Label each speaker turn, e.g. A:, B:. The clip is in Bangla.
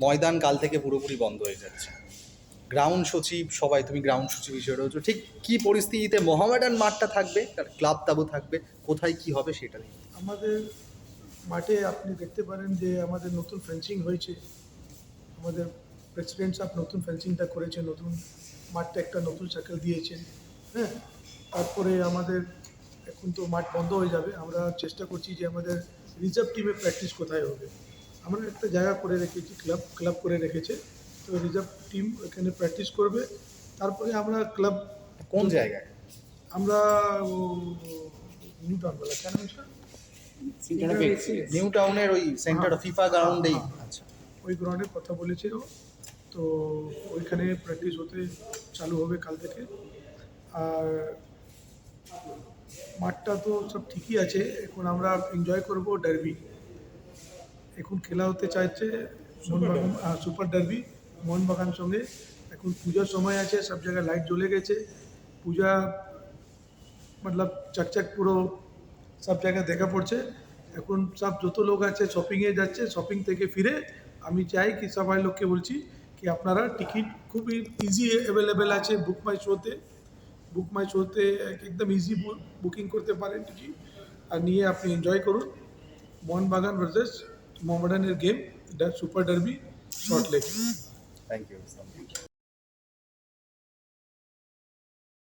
A: ময়দান কাল থেকে পুরোপুরি বন্ধ হয়ে যাচ্ছে। গ্রাউন্ড সচিব, সবাই, তুমি গ্রাউন্ড সচিব হিসেবে রয়েছো, ঠিক কি পরিস্থিতিতে মোহামেডান মাঠটা থাকবে? তার ক্লাব তাবু থাকবে? কোথায় কি হবে সেটা নিয়ে।
B: আমাদের মাঠে আপনি দেখতে পারেন যে আমাদের নতুন ফেন্সিং হয়েছে। আমাদের প্রেসিডেন্ট সাহেব নতুন ফেন্সিংটা করেছে, নতুন মাঠটা একটা নতুন সার্কেল দিয়েছেন হ্যাঁ? তারপরে আমাদের এখন তো মাঠ বন্ধ হয়ে যাবে। আমরা চেষ্টা করছি যে আমাদের রিজার্ভ টিমে প্র্যাকটিস কোথায় হবে। আমরা একটা জায়গা করে রেখেছি ক্লাব ক্লাব করে রেখেছে। তো রিজার্ভ টিম এখানে প্র্যাকটিস করবে। তারপরে আমরা ক্লাব
A: কোন জায়গায়?
B: আমরা নিউ টাউন বলা কেন
A: নিউ টাউনের ওই সেন্টার
B: হ্যাঁ।
A: ফিফা গ্রাউন্ডেই।
B: হ্যাঁ।
A: আচ্ছা।
B: ওই গ্রাউন্ডের কথা বলেছিল। তো ওইখানে প্র্যাকটিস হতে চালু হবে কাল থেকে। আর মাঠটা তো সব ঠিকই আছে। এখন আমরা এনজয় করব ডার্বি এখন খেলা হতে চাইছে মোহনবাগান সুপার ডার্বি মোহনবাগান সঙ্গে। এখন পূজার সময় আছে সব জায়গায় লাইট জ্বলে গেছে। পূজা মতলব চকচক পুরো সব জায়গায় দেখা পড়ছে। এখন সব যত লোক আছে শপিংয়ে যাচ্ছে শপিং থেকে ফিরে আমি চাই কি সবাই লোককে বলছি কি আপনারা টিকিট খুবই ইজি অ্যাভেলেবেল আছে বুক মাই শোতে বুক মাই শোতে একদম ইজি বুকিং করতে পারেন টিকিট। আর নিয়ে আপনি এনজয় করুন। Mohun Bagan versus Mohammedan game, the Super Derby, short
A: leg. Thank you.